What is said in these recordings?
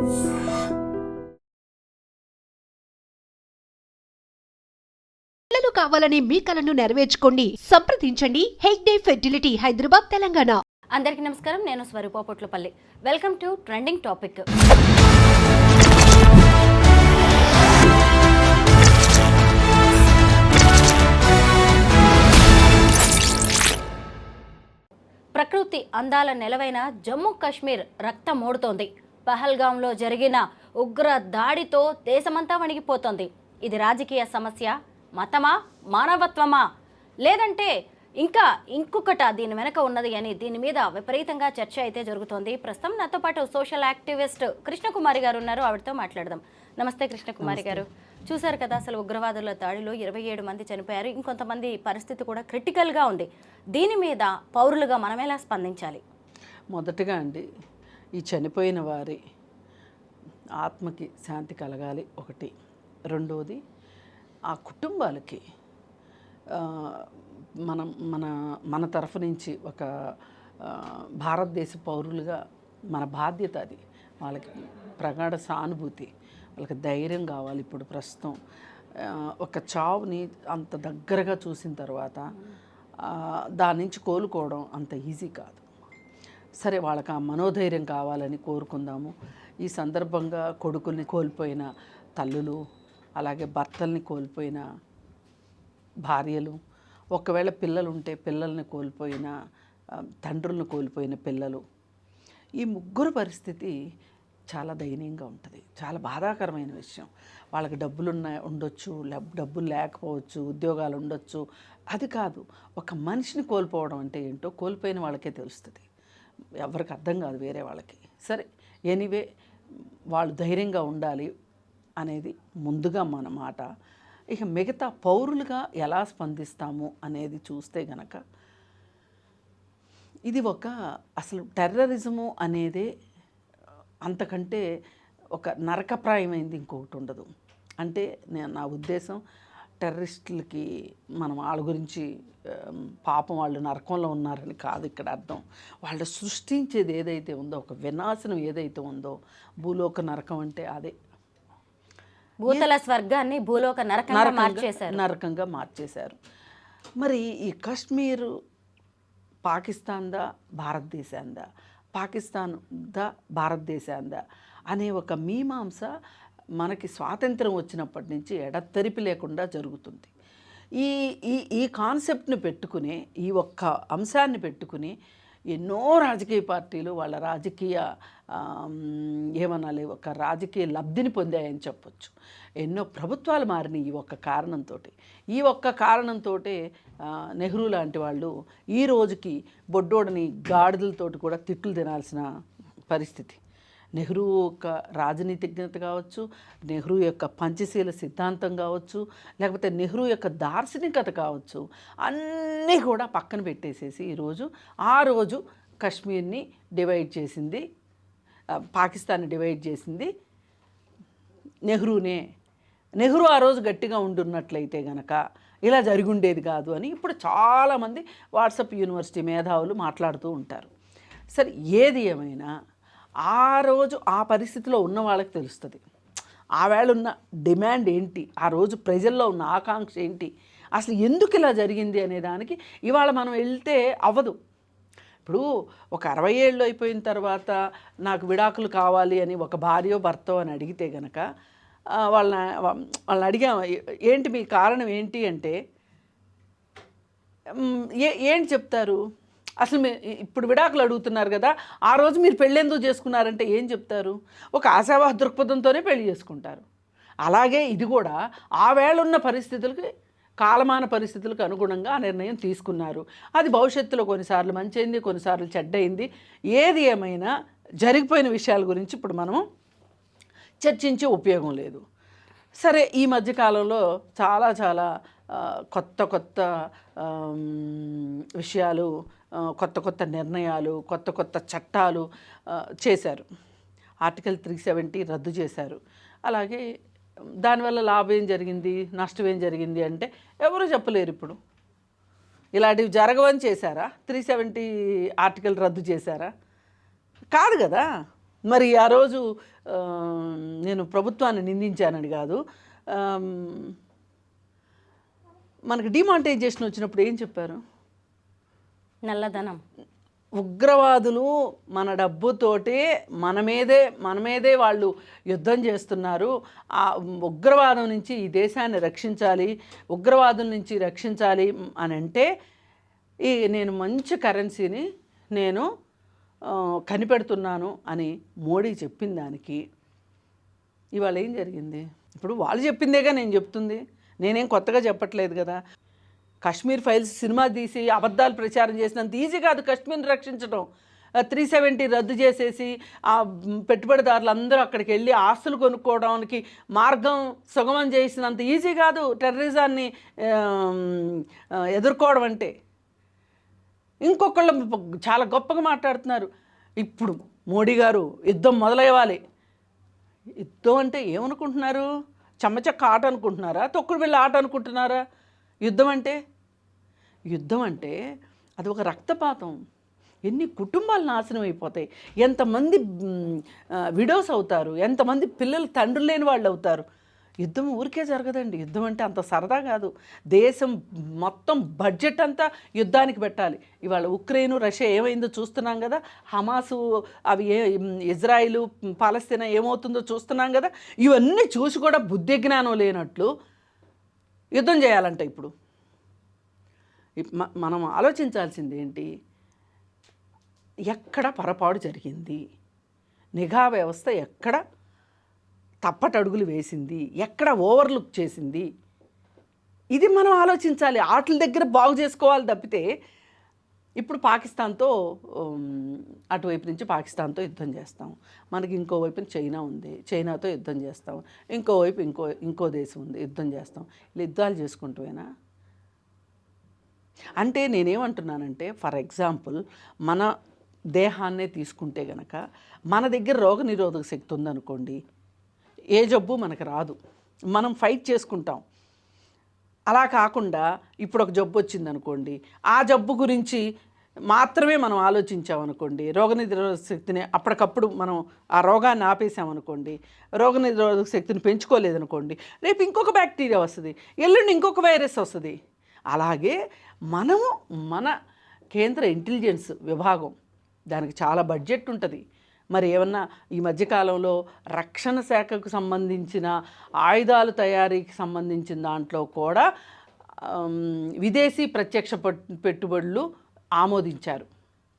పిల్లలు కావాలని మీ కలను నెరవేర్చుకోండి. సంప్రదించండి. హెగ్డే ఫెర్టిలిటీ హైదరాబాద్ తెలంగాణ. అందరికీ నమస్కారం. నేను Swaroopa Potlapalli. Welcome to trending topic. ప్రకృతి అందాల నెలవైన జమ్మూ కాశ్మీర్ రక్తం మోడుతోంది పహల్గాంలో జరిగిన ఉగ్ర దాడితో దేశమంతా వణిగిపోతోంది. ఇది రాజకీయ సమస్య మతమా మానవత్వమా? లేదంటే ఇంకా ఇంకొకట దీని వెనక ఉన్నది అని దీని మీద విపరీతంగా చర్చ అయితే జరుగుతోంది. ప్రస్తుతం నాతో పాటు సోషల్ యాక్టివిస్ట్ కృష్ణకుమారి గారు ఉన్నారు. ఆవిడతో మాట్లాడదాం. నమస్తే కృష్ణకుమారి గారు. చూశారు కదా అసలు ఉగ్రవాదుల దాడిలో ఇరవై ఏడు మంది చనిపోయారు. ఇంకొంతమంది పరిస్థితి కూడా క్రిటికల్గా ఉంది. దీని మీద పౌరులుగా మనం ఎలా స్పందించాలి? మొదటగా అండి ఈ చనిపోయిన వారి ఆత్మకి శాంతి కలగాలి ఒకటి. రెండవది ఆ కుటుంబాలకి మనం మన మన తరఫు నుంచి ఒక భారతదేశ పౌరులుగా మన బాధ్యత అది. వాళ్ళకి ప్రగాఢ సానుభూతి వాళ్ళకి ధైర్యం కావాలి ఇప్పుడు ప్రస్తుతం. ఒక చావుని అంత దగ్గరగా చూసిన తర్వాత దాని నుంచి కోలుకోవడం అంత ఈజీ కాదు. సరే వాళ్ళకి ఆ మనోధైర్యం కావాలని కోరుకుందాము. ఈ సందర్భంగా కొడుకుల్ని కోల్పోయిన తల్లులు అలాగే భర్తల్ని కోల్పోయిన భార్యలు ఒకవేళ పిల్లలు ఉంటే పిల్లల్ని కోల్పోయిన తండ్రులను కోల్పోయిన పిల్లలు. ఈ ముగ్గురు పరిస్థితి చాలా దయనీయంగా ఉంటుంది. చాలా బాధాకరమైన విషయం. వాళ్ళకి డబ్బులు ఉన్నాయి ఉండొచ్చు డబ్బులు లేకపోవచ్చు ఉద్యోగాలు ఉండొచ్చు. అది కాదు ఒక మనిషిని కోల్పోవడం అంటే ఏంటో కోల్పోయిన వాళ్ళకే తెలుస్తుంది. ఎవరికి అర్థం కాదు వేరే వాళ్ళకి. సరే ఎనీవే వాళ్ళు ధైర్యంగా ఉండాలి అనేది ముందుగా మన మాట. ఇక మిగతా పౌరులుగా ఎలా స్పందిస్తాము అనేది చూస్తే గనక ఇది ఒక అసలు టెర్రరిజము అనేదే అంతకంటే ఒక నరకప్రాయమైంది ఇంకొకటి ఉండదు. అంటే నేను నా ఉద్దేశం టెర్రరిస్టులకి మనం వాళ్ళ గురించి పాపం వాళ్ళు నరకంలో ఉన్నారని కాదు ఇక్కడ అర్థం. వాళ్ళు సృష్టించేది ఏదైతే ఉందో ఒక వినాశనం ఏదైతే ఉందో భూలోక నరకం అంటే అదే. భూతల స్వర్గాన్ని భూలోక నరకంగా నరకంగా- మార్చేశారు. నరకంగా మార్చేశారు. మరి ఈ కాశ్మీర్ పాకిస్తాన్దా భారతదేశాందా? పాకిస్తాన్ దా భారతదేశాందా? అనే ఒక మీమాంస మనకి స్వాతంత్రం వచ్చినప్పటి నుంచి ఎడతెరిపి లేకుండా జరుగుతుంది. ఈ ఈ ఈ కాన్సెప్ట్ని పెట్టుకుని ఈ ఒక్క అంశాన్ని పెట్టుకుని ఎన్నో రాజకీయ పార్టీలు వాళ్ళ రాజకీయ ఏమనాలి ఒక రాజకీయ లబ్ధిని పొందాయని చెప్పొచ్చు. ఎన్నో ప్రభుత్వాలు మారినాయి ఈ ఒక్క కారణంతో ఈ ఒక్క కారణంతో నెహ్రూ లాంటి వాళ్ళు ఈ రోజుకి బొడ్డోడని గాడిదలతోటి కూడా తిట్లు తినాల్సిన పరిస్థితి. నెహ్రూ యొక్క రాజనీతిజ్ఞత కావచ్చు నెహ్రూ యొక్క పంచశీల సిద్ధాంతం కావచ్చు లేకపోతే నెహ్రూ యొక్క దార్శనికత కావచ్చు అన్నీ కూడా పక్కన పెట్టేసేసి ఈరోజు ఆ రోజు కశ్మీర్ని డివైడ్ చేసింది పాకిస్తాన్ పాకిస్తాన్ని డివైడ్ చేసింది నెహ్రూనే. నెహ్రూ ఆ రోజు గట్టిగా ఉండున్నట్లయితే గనక ఇలా జరిగిండేది కాదు అని ఇప్పుడు చాలామంది వాట్సాప్ యూనివర్సిటీ మేధావులు మాట్లాడుతూ ఉంటారు. సరే ఏది ఏమైనా ఆ రోజు ఆ పరిస్థితిలో ఉన్న వాళ్ళకి తెలుస్తుంది. ఆవేళ ఉన్న డిమాండ్ ఏంటి? ఆ రోజు ప్రజల్లో ఉన్న ఆకాంక్ష ఏంటి? అసలు ఎందుకు ఇలా జరిగింది అనే దానికి ఇవాళ మనం వెళ్తే అవ్వదు. ఇప్పుడు ఒక అరవై ఏళ్ళు అయిపోయిన తర్వాత నాకు విడాకులు కావాలి అని ఒక భార్యో భర్తో అని అడిగితే గనక వాళ్ళ వాళ్ళని వాళ్ళని ఏంటి మీ కారణం ఏంటి? అంటే ఏ ఏంటి చెప్తారు? అసలు మీ ఇప్పుడు విడాకులు అడుగుతున్నారు కదా ఆ రోజు మీరు పెళ్ళెందుకు చేసుకున్నారంటే ఏం చెప్తారు? ఒక ఆశావాహ దృక్పథంతోనే పెళ్ళి చేసుకుంటారు. అలాగే ఇది కూడా ఆ వేళ ఉన్న పరిస్థితులకి కాలమాన పరిస్థితులకు అనుగుణంగా ఆ నిర్ణయం తీసుకున్నారు. అది భవిష్యత్తులో కొన్నిసార్లు మంచైంది కొన్నిసార్లు చెడ్డయింది ఏది ఏమైనా జరిగిపోయిన విషయాల గురించి ఇప్పుడు మనము చర్చించే ఉపయోగం లేదు. సరే ఈ మధ్యకాలంలో చాలా చాలా కొత్త కొత్త విషయాలు కొత్త కొత్త నిర్ణయాలు కొత్త కొత్త చట్టాలు చేశారు. ఆర్టికల్ త్రీ సెవెంటీ రద్దు చేశారు. అలాగే దానివల్ల లాభం ఏం జరిగింది? నష్టం ఏం జరిగింది అంటే ఎవరు చెప్పలేరు ఇప్పుడు. ఇలాంటివి జరగవని చేశారా? త్రీ సెవెంటీ ఆర్టికల్ రద్దు చేశారా? కాదు కదా. మరి ఆ రోజు నేను ప్రభుత్వాన్ని నిందించానని కాదు. మనకు మనకి డిమానిటైజేషన్ వచ్చినప్పుడు ఏం చెప్పారు? నల్లధనం. ఉగ్రవాదులు మన డబ్బుతోటి మన మీదే మన మీదే వాళ్ళు యుద్ధం చేస్తున్నారు. ఆ ఉగ్రవాదం నుంచి ఈ దేశాన్ని రక్షించాలి ఉగ్రవాదుల నుంచి రక్షించాలి అని అంటే ఈ నేను మంచి కరెన్సీని నేను కనిపెడుతున్నాను అని మోడీ చెప్పిన దానికి ఇవాళ ఏం జరిగింది? ఇప్పుడు వాళ్ళు చెప్పిందేగా నేను చెప్తుంది. నేనేం కొత్తగా చెప్పట్లేదు కదా. కాశ్మీర్ ఫైల్స్ సినిమా తీసి అబద్ధాలు ప్రచారం చేసినంత ఈజీ కాదు కశ్మీర్ని రక్షించడం త్రీ సెవెంటీ రద్దు చేసేసి ఆ పెట్టుబడిదారులు అందరూ అక్కడికి వెళ్ళి ఆస్తులు కొనుక్కోవడానికి మార్గం సుగమం చేసినంత ఈజీ కాదు టెర్రరిజాన్ని ఎదుర్కోవడం అంటే. ఇంకొకళ్ళు చాలా గొప్పగా మాట్లాడుతున్నారు. ఇప్పుడు మోడీ గారు యుద్ధం మొదలయ్యాలి యుద్ధం అంటే ఏమనుకుంటున్నారు? చెమ్మచక్క ఆట అనుకుంటున్నారా? తొక్కుడు బిళ్ళ ఆట అనుకుంటున్నారా? యుద్ధం అంటే? యుద్ధం అంటే అది ఒక రక్తపాతం. ఎన్ని కుటుంబాలు నాశనం అయిపోతాయి. ఎంతమంది విడోస్ అవుతారు. ఎంతమంది పిల్లలు తండ్రులు లేని వాళ్ళు అవుతారు. యుద్ధం ఊరికే జరగదండి. యుద్ధం అంటే అంత సరదా కాదు. దేశం మొత్తం బడ్జెట్ అంతా యుద్ధానికి పెట్టాలి. ఇవాళ ఉక్రెయిన్ రష్యా ఏమైందో చూస్తున్నాం కదా. హమాసు అవి ఏ ఇజ్రాయిల్ పాలస్తీనా ఏమవుతుందో చూస్తున్నాం కదా. ఇవన్నీ చూసి కూడా బుద్ధి జ్ఞానం లేనట్లు యుద్ధం చేయాలంట ఇప్పుడు. ఇప్- మ- మనం ఆలోచించాల్సింది ఏంటి? ఎక్కడ పొరపాటు జరిగింది? నిఘా వ్యవస్థ ఎక్కడ తప్పటడుగులు వేసింది? ఎక్కడ ఓవర్లుక్ చేసింది? ఇది మనం ఆలోచించాలి. ఆటల దగ్గర బాగు చేసుకోవాలి తప్పితే ఇప్పుడు పాకిస్తాన్తో అటువైపు నుంచి పాకిస్తాన్తో యుద్ధం చేస్తాం. మనకి ఇంకోవైపు చైనా ఉంది. చైనాతో యుద్ధం చేస్తాం. ఇంకోవైపు ఇంకో ఇంకో దేశం ఉంది. యుద్ధం చేస్తాం. ఇలా యుద్ధాలు చేసుకుంటూనా అంటే నేనేమంటున్నానంటే ఫర్ ఎగ్జాంపుల్ మన దేహాన్నే తీసుకుంటే గనక మన దగ్గర రోగ నిరోధక శక్తి ఉందనుకోండి ఏ జబ్బు మనకు రాదు. మనం ఫైట్ చేసుకుంటాం. అలా కాకుండా ఇప్పుడు ఒక జబ్బు వచ్చింది అనుకోండి ఆ జబ్బు గురించి మాత్రమే మనం ఆలోచించామనుకోండి రోగనిరోధక శక్తిని అప్పటికప్పుడు మనం ఆ రోగాన్ని ఆపేసామనుకోండి రోగనిరోధక శక్తిని పెంచుకోలేదనుకోండి రేపు ఇంకొక బ్యాక్టీరియా వస్తుంది ఎల్లుండి ఇంకొక వైరస్ వస్తుంది. అలాగే మనము మన కేంద్ర ఇంటెలిజెన్స్ విభాగం దానికి చాలా బడ్జెట్ ఉంటుంది. మరి ఏమన్నా ఈ మధ్యకాలంలో రక్షణ శాఖకు సంబంధించిన ఆయుధాలు తయారీకి సంబంధించిన దాంట్లో కూడా విదేశీ ప్రత్యక్ష పెట్టుబడులు ఆమోదించారు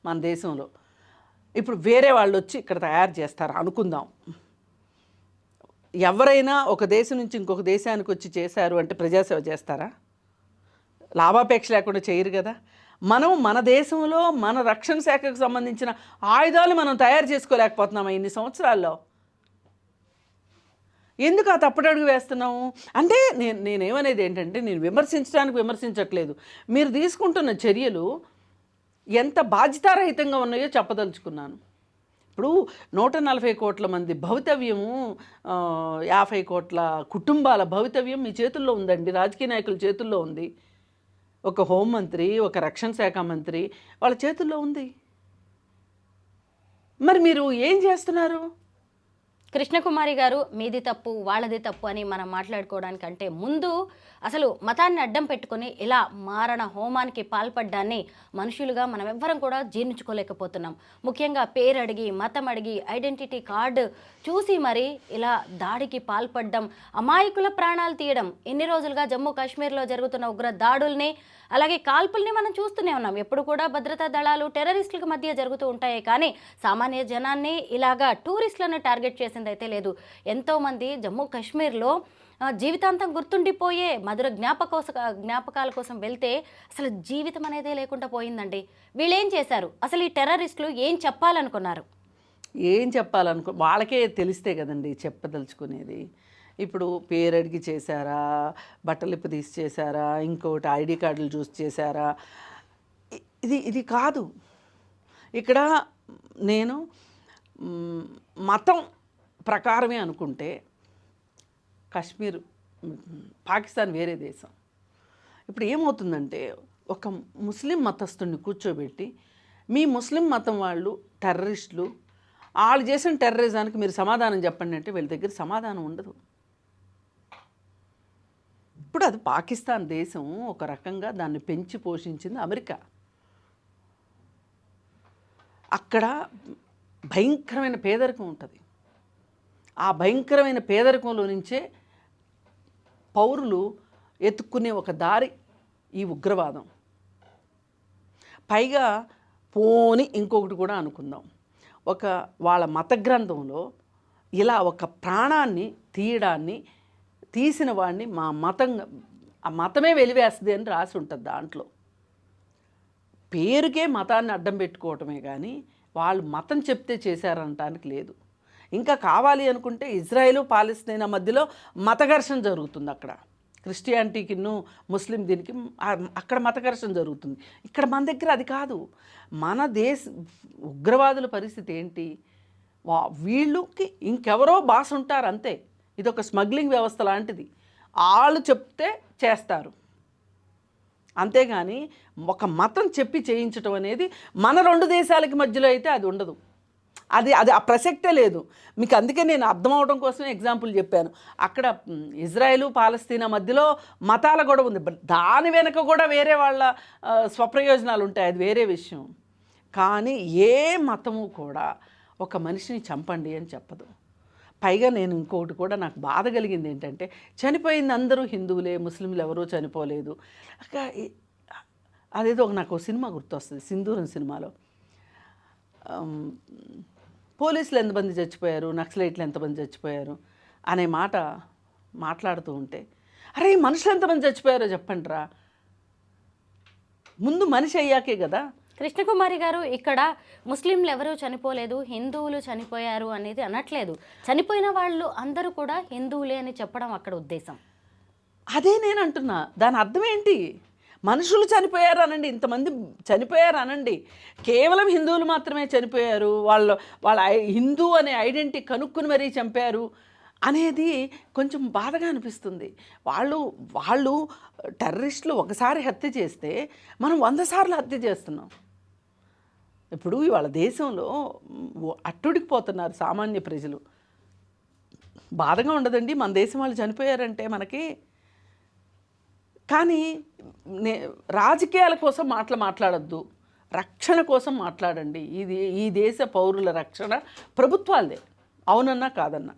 మన దేశంలో. ఇప్పుడు వేరే వాళ్ళు వచ్చి ఇక్కడ తయారు చేస్తారు అనుకుందాం. ఎవరైనా ఒక దేశం నుంచి ఇంకొక దేశానికి వచ్చి చేశారు అంటే ప్రజాసేవ చేస్తారా? లాభాపేక్ష లేకుండా చేయరు కదా. మనం మన దేశంలో మన రక్షణ శాఖకు సంబంధించిన ఆయుధాలు మనం తయారు చేసుకోలేకపోతున్నాం ఇన్ని సంవత్సరాల్లో? ఎందుకు ఆ తప్పటడుగు వేస్తున్నాము అంటే నేను నేనేమనేది ఏంటంటే నేను విమర్శించడానికి విమర్శించట్లేదు. మీరు తీసుకుంటున్న చర్యలు ఎంత బాధ్యతారహితంగా ఉన్నాయో చెప్పదలుచుకున్నాను. ఇప్పుడు నూట నలభై కోట్ల మంది భవితవ్యము యాభై కోట్ల కుటుంబాల భవితవ్యం మీ చేతుల్లో ఉందండి. రాజకీయ నాయకుల చేతుల్లో ఉంది. ఒక హోంమంత్రి ఒక రక్షణ శాఖ మంత్రి వాళ్ళ చేతుల్లో ఉంది. మరి మీరు ఏం చేస్తున్నారు? కృష్ణకుమారి గారు మీది తప్పు వాళ్ళది తప్పు అని మనం మాట్లాడుకోవడానికంటే ముందు అసలు మతాన్ని అడ్డం పెట్టుకొని ఇలా మారణ హోమానికి పాల్పడ్డాన్ని మనుషులుగా మనం ఎవ్వరం కూడా జీర్ణించుకోలేకపోతున్నాం. ముఖ్యంగా పేరు అడిగి మతం అడిగి ఐడెంటిటీ కార్డు చూసి మరి ఇలా దాడికి పాల్పడ్డం అమాయకుల ప్రాణాలు తీయడం ఎన్ని రోజులుగా జమ్మూ కాశ్మీర్లో జరుగుతున్న ఉగ్ర దాడుల్ని అలాగే కాల్పుల్ని మనం చూస్తూనే ఉన్నాం. ఎప్పుడు కూడా భద్రతా దళాలు టెర్రరిస్టులకు మధ్య జరుగుతూ ఉంటాయి. కానీ సామాన్య జనాన్ని ఇలాగా టూరిస్టులను టార్గెట్ చేసింది అయితే లేదు ఎంతోమంది జమ్మూ కాశ్మీర్లో జీవితాంతం గుర్తుండిపోయే మధుర జ్ఞాపకోస జ్ఞాపకాల కోసం వెళ్తే అసలు జీవితం అనేదే లేకుండా పోయిందండి. వీళ్ళేం చేశారు? అసలు ఈ టెర్రరిస్టులు ఏం చెప్పాలనుకున్నారు? ఏం చెప్పాలనుకో వాళ్ళకే తెలిస్తే కదండి చెప్పదలుచుకునేది. ఇప్పుడు పేరు అడిగి చేశారా బట్టలిప్పు తీసి చేశారా ఇంకోటి ఐడి కార్డులు చూసి చేశారా? ఇది ఇది కాదు. ఇక్కడ నేను మతం ప్రకారమే అనుకుంటే కాశ్మీర్ పాకిస్తాన్ వేరే దేశం. ఇప్పుడు ఏమవుతుందంటే ఒక ముస్లిం మతస్థుడిని కూర్చోబెట్టి మీ ముస్లిం మతం వాళ్ళు టెర్రరిస్టులు వాళ్ళు చేసిన టెర్రరిజానికి మీరు సమాధానం చెప్పండి అంటే వీళ్ళ దగ్గర సమాధానం ఉండదు. ఇప్పుడు అది పాకిస్తాన్ దేశం ఒక రకంగా దాన్ని పెంచి పోషించింది అమెరికా. అక్కడ భయంకరమైన పేదరికం ఉంటుంది. ఆ భయంకరమైన పేదరికంలో నుంచే పౌరులు ఎత్తుక్కునే ఒక దారి ఈ ఉగ్రవాదం. పైగా పోని ఇంకొకటి కూడా అనుకుందాం. ఒక వాళ్ళ మత గ్రంథంలో ఇలా ఒక ప్రాణాన్ని తీయడాన్ని తీసిన వాడిని మా మతం ఆ మతమే వెలివేస్తుంది అని రాసి ఉంటుంది దాంట్లో. పేరుకే మతాన్ని అడ్డం పెట్టుకోవటమే కానీ వాళ్ళు మతం చెప్తే చేశారనటానికి లేదు. ఇంకా కావాలి అనుకుంటే ఇజ్రాయెల్ పాలస్తీనా మధ్యలో మత ఘర్షణ జరుగుతుంది అక్కడ. క్రిస్టియానిటీకిను ముస్లిం దీనికి అక్కడ మత ఘర్షణ జరుగుతుంది. ఇక్కడ మన దగ్గర అది కాదు. మన దేశ ఉగ్రవాదుల పరిస్థితి ఏంటి? వా వీళ్ళకి ఇంకెవరో బాస్ ఉంటారు అంతే. ఇది ఒక స్మగ్లింగ్ వ్యవస్థ లాంటిది. వాళ్ళు చెప్తే చేస్తారు. అంతేగాని ఒక మతం చెప్పి చేయించటం అనేది మన రెండు దేశాలకి మధ్యలో అయితే అది ఉండదు. అది అది ఆ ప్రసక్తే లేదు. మీకు అందుకే నేను అర్థం అవడం కోసం ఎగ్జాంపుల్ చెప్పాను. అక్కడ ఇజ్రాయెలు పాలస్తీనా మధ్యలో మతాల గొడవ ఉంది. బట్ దాని వెనక కూడా వేరే వాళ్ళ స్వప్రయోజనాలు ఉంటాయి. అది వేరే విషయం. కానీ ఏ మతము కూడా ఒక మనిషిని చంపండి అని చెప్పదు. పైగా నేను ఇంకొకటి కూడా నాకు బాధ కలిగింది ఏంటంటే చనిపోయింది అందరూ హిందువులే ముస్లింలు ఎవరూ చనిపోలేదు. అదేదో ఒక నాకు సినిమా గుర్తొస్తుంది సింధూరం సినిమాలో. పోలీసులు ఎంతమంది చచ్చిపోయారు నక్సలైట్లు ఎంతమంది చచ్చిపోయారు అనే మాట మాట్లాడుతూ ఉంటే అరే ఈ మనుషులు ఎంతమంది చచ్చిపోయారో చెప్పండి రా ముందు మనిషి అయ్యాకే కదా. కృష్ణకుమారి గారు ఇక్కడ ముస్లింలు ఎవరూ చనిపోలేదు హిందువులు చనిపోయారు అనేది అనట్లేదు. చనిపోయిన వాళ్ళు అందరూ కూడా హిందువులే అని చెప్పడం అక్కడ ఉద్దేశం. అదే నేను అంటున్నా. దాని అర్థం ఏంటి? మనుషులు చనిపోయారు అనండి. ఇంతమంది చనిపోయారు అనండి. కేవలం హిందువులు మాత్రమే చనిపోయారు. వాళ్ళు వాళ్ళ హిందూ అనే ఐడెంటిటీ కనుక్కుని మరీ చంపారు. అనేది కొంచెం బాధగా అనిపిస్తుంది. వాళ్ళు వాళ్ళు టెర్రరిస్టులు ఒకసారి హత్య చేస్తే మనం వంద సార్లు హత్య చేస్తున్నాం. ఇప్పుడు ఇవాళ దేశంలో అట్టుడికిపోతున్నారు అట్టుడికి పోతున్నారు సామాన్య ప్రజలు. బాధగా ఉండదండి. మన దేశం వాళ్ళు చనిపోయారంటే మనకి. కానీ నే రాజకీయాల కోసం మాటలు మాట్లాడొద్దు. రక్షణ కోసం మాట్లాడండి. ఇది ఈ దేశ పౌరుల రక్షణ ప్రభుత్వాలదే. అవునన్నా కాదన్నా.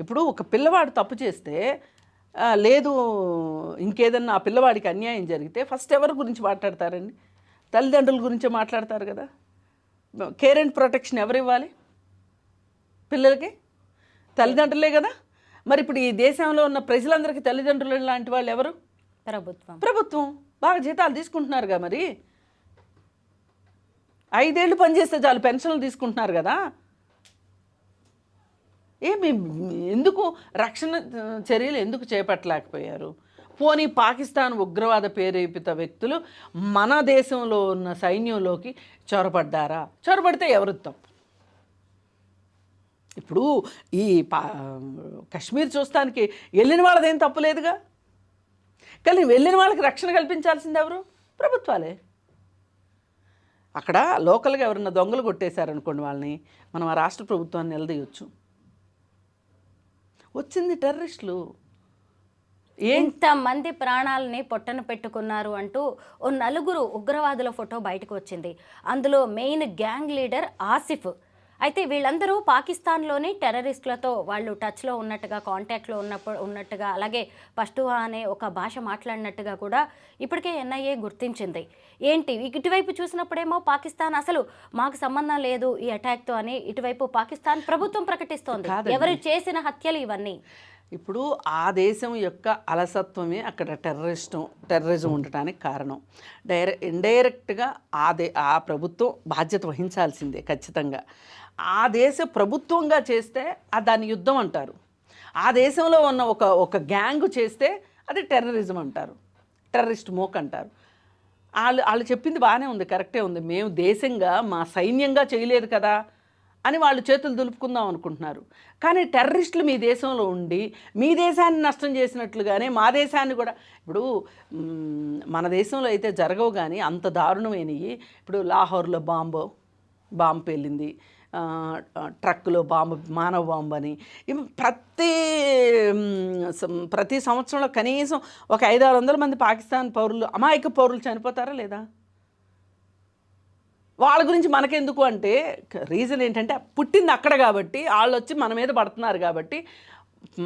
ఇప్పుడు ఒక పిల్లవాడు తప్పు చేస్తే లేదు ఇంకేదన్నా ఆ పిల్లవాడికి అన్యాయం జరిగితే ఫస్ట్ ఎవరి గురించి మాట్లాడతారండి? తల్లిదండ్రుల గురించే మాట్లాడతారు కదా? కేర్ అండ్ ప్రొటెక్షన్ ఎవరు ఇవ్వాలి పిల్లలకి? తల్లిదండ్రులే కదా? మరి ఇప్పుడు ఈ దేశంలో ఉన్న ప్రజలందరికీ తల్లిదండ్రులు లాంటి వాళ్ళు ఎవరు? ప్రభుత్వం. ప్రభుత్వం. బాగా జీతాలు తీసుకుంటున్నారుగా మరి? ఐదేళ్ళు పనిచేస్తే చాలు పెన్షన్లు తీసుకుంటున్నారు కదా? ఏమి ఎందుకు రక్షణ చర్యలు ఎందుకు చేపట్టలేకపోయారు? పోనీ పాకిస్తాన్ ఉగ్రవాద పేరేపిత వ్యక్తులు మన దేశంలో ఉన్న సైన్యంలోకి చొరబడ్డారా? చొరబడితే ఎవరు తప్పు ఇప్పుడు ఈ పా కశ్మీర్ చూస్తానికి వెళ్ళిన వాళ్ళదేం తప్పులేదుగా కానీ వెళ్ళిన వాళ్ళకి రక్షణ కల్పించాల్సింది ఎవరు? ప్రభుత్వాలే. అక్కడ లోకల్గా ఎవరన్నా దొంగలు కొట్టేశారనుకోండి వాళ్ళని మనం ఆ రాష్ట్ర ప్రభుత్వాన్ని నిలదీయొచ్చు. వచ్చింది టెర్రరిస్టులు. ఏం ఎంతమంది ప్రాణాలని పొట్టన పెట్టుకున్నారు అంటూ ఓ నలుగురు ఉగ్రవాదుల ఫోటో బయటకు వచ్చింది. అందులో మెయిన్ గ్యాంగ్ లీడర్ ఆసిఫ్. అయితే వీళ్ళందరూ పాకిస్తాన్లోని టెర్రరిస్టులతో వాళ్ళు టచ్లో ఉన్నట్టుగా కాంటాక్ట్లో ఉన్నప్పుడు ఉన్నట్టుగా అలాగే పష్టువా అనే ఒక భాష మాట్లాడినట్టుగా కూడా ఇప్పటికే ఎన్ఐఏ గుర్తించింది. ఏంటి? ఇటువైపు చూసినప్పుడేమో పాకిస్తాన్ అసలు మాకు సంబంధం లేదు ఈ అటాక్తో అని ఇటువైపు పాకిస్తాన్ ప్రభుత్వం ప్రకటిస్తోంది. ఎవరు చేసిన హత్యలు ఇవన్నీ? ఇప్పుడు ఆ దేశం యొక్క అలసత్వమే అక్కడ టెర్రరిస్టం టెర్రరిజం ఉండటానికి కారణం. డైరెక్ట్ ఇండైరెక్ట్గా ఆ దే ఆ ప్రభుత్వం బాధ్యత వహించాల్సిందే ఖచ్చితంగా. ఆ దేశ ప్రభుత్వంగా చేస్తే దాన్ని యుద్ధం అంటారు. ఆ దేశంలో ఉన్న ఒక ఒక గ్యాంగ్ చేస్తే అది టెర్రరిజం అంటారు. టెర్రరిస్ట్ మోక్ అంటారు. వాళ్ళు వాళ్ళు చెప్పింది బాగానే ఉంది కరెక్టే ఉంది. మేము దేశంగా మా సైన్యంగా చేయలేదు కదా. అని వాళ్ళు చేతులు దులుపుకుందాం అనుకుంటున్నారు. కానీ టెర్రరిస్టులు మీ దేశంలో ఉండి మీ దేశాన్ని నష్టం చేసినట్లుగానే మా దేశాన్ని కూడా ఇప్పుడు మన దేశంలో అయితే జరగవు కానీ అంత దారుణమైనవి ఇప్పుడు లాహోర్లో బాంబు బాంబు పేలింది. ట్రక్లో ట్రక్కులో బాంబు మానవ బాంబు అని. ఇవి ప్రతి సం- ప్రతి సంవత్సరంలో కనీసం ఒక ఐదు ఆరు వందల మంది పాకిస్తాన్ పౌరులు అమాయక పౌరులు చనిపోతారా లేదా? వాళ్ళ గురించి మనకెందుకు అంటే రీజన్ ఏంటంటే పుట్టింది అక్కడ కాబట్టి వాళ్ళు వచ్చి మన మీద పడుతున్నారు కాబట్టి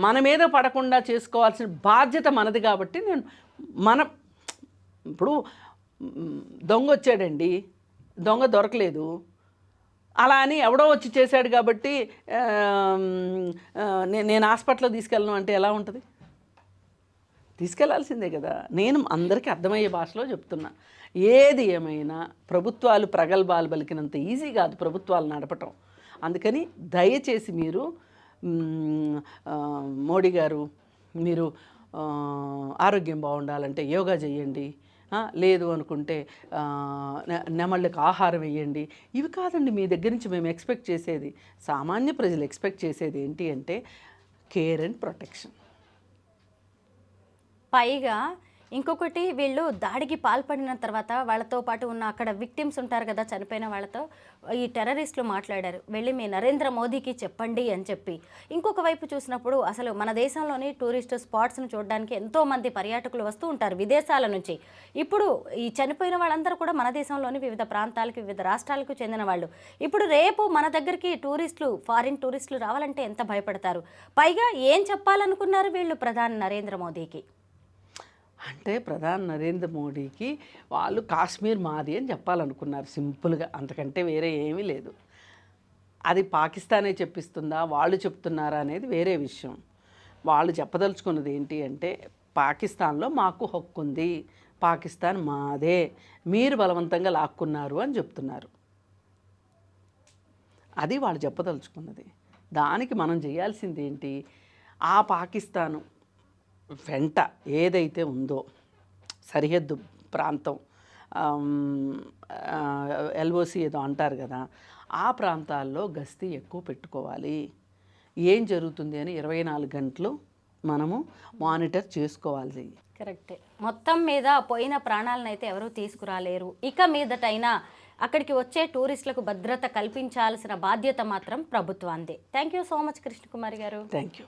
మన మీద పడకుండా చేసుకోవాల్సిన బాధ్యత మనది కాబట్టి నేను మన ఇప్పుడు దొంగ వచ్చాడండి దొంగ దొరకలేదు అలా అని ఎవడో వచ్చి చేశాడు కాబట్టి నేను హాస్పిటల్లో తీసుకెళ్ళను అంటే ఎలా ఉంటుంది? తీసుకెళ్ళాల్సిందే కదా. నేను అందరికీ అర్థమయ్యే భాషలో చెప్తున్నా. ఏది ఏమైనా ప్రభుత్వాలు ప్రగల్భాలు పలికినంత ఈజీ కాదు ప్రభుత్వాలు నడపటం. అందుకని దయచేసి మీరు మోడీ గారు మీరు ఆరోగ్యం బాగుండాలంటే యోగా చేయండి లేదు అనుకుంటే నెమళ్ళకి ఆహారం వేయండి. ఇవి కాదండి మీ దగ్గర నుంచి మేము ఎక్స్పెక్ట్ చేసేది. సామాన్య ప్రజలు ఎక్స్పెక్ట్ చేసేది ఏంటి అంటే కేర్ అండ్ ప్రొటెక్షన్. పైగా ఇంకొకటి వీళ్ళు దాడికి పాల్పడిన తర్వాత వాళ్ళతో పాటు ఉన్న అక్కడ విక్టిమ్స్ ఉంటారు కదా చనిపోయిన వాళ్ళతో ఈ టెర్రరిస్టులు మాట్లాడారు. వెళ్ళి మీ నరేంద్ర మోదీకి చెప్పండి అని చెప్పి. ఇంకొక వైపు చూసినప్పుడు అసలు మన దేశంలోని టూరిస్ట్ స్పాట్స్ను చూడడానికి ఎంతోమంది పర్యాటకులు వస్తూ ఉంటారు విదేశాల నుంచి. ఇప్పుడు ఈ చనిపోయిన వాళ్ళందరూ కూడా మన దేశంలోని వివిధ ప్రాంతాలకు వివిధ రాష్ట్రాలకు చెందిన వాళ్ళు. ఇప్పుడు రేపు మన దగ్గరికి టూరిస్టులు ఫారిన్ టూరిస్టులు రావాలంటే ఎంత భయపడతారు? పైగా ఏం చెప్పాలనుకున్నారు వీళ్ళు ప్రధాని నరేంద్ర మోదీకి? అంటే ప్రధాని నరేంద్ర మోడీకి వాళ్ళు కాశ్మీర్ మాది అని చెప్పాలనుకున్నారు సింపుల్గా. అంతకంటే వేరే ఏమీ లేదు. అది పాకిస్తానే చెప్పిస్తుందా? వాళ్ళు చెప్తున్నారా అనేది వేరే విషయం. వాళ్ళు చెప్పదలుచుకున్నది ఏంటి అంటే పాకిస్తాన్లో మాకు హక్కు ఉంది. పాకిస్తాన్ మాదే. మీరు బలవంతంగా లాక్కున్నారు అని చెప్తున్నారు. అది వాళ్ళు చెప్పదలుచుకున్నది. దానికి మనం చేయాల్సింది ఏంటి? ఆ పాకిస్తాను వెంట ఏదైతే ఉందో సరిహద్దు ప్రాంతం ఎల్ఓసి ఏదో అంటారు కదా ఆ ప్రాంతాల్లో గస్తీ ఎక్కువ పెట్టుకోవాలి. ఏం జరుగుతుంది అని ఇరవై నాలుగు గంటలు మనము మానిటర్ చేసుకోవాలి. కరెక్టే. మొత్తం మీద పోయిన ప్రాణాలను అయితే ఎవరూ తీసుకురాలేరు. ఇక మీదటైనా అక్కడికి వచ్చే టూరిస్టులకు భద్రత కల్పించాల్సిన బాధ్యత మాత్రం ప్రభుత్వాందే thank you so much Krishnakumari గారు. Thank you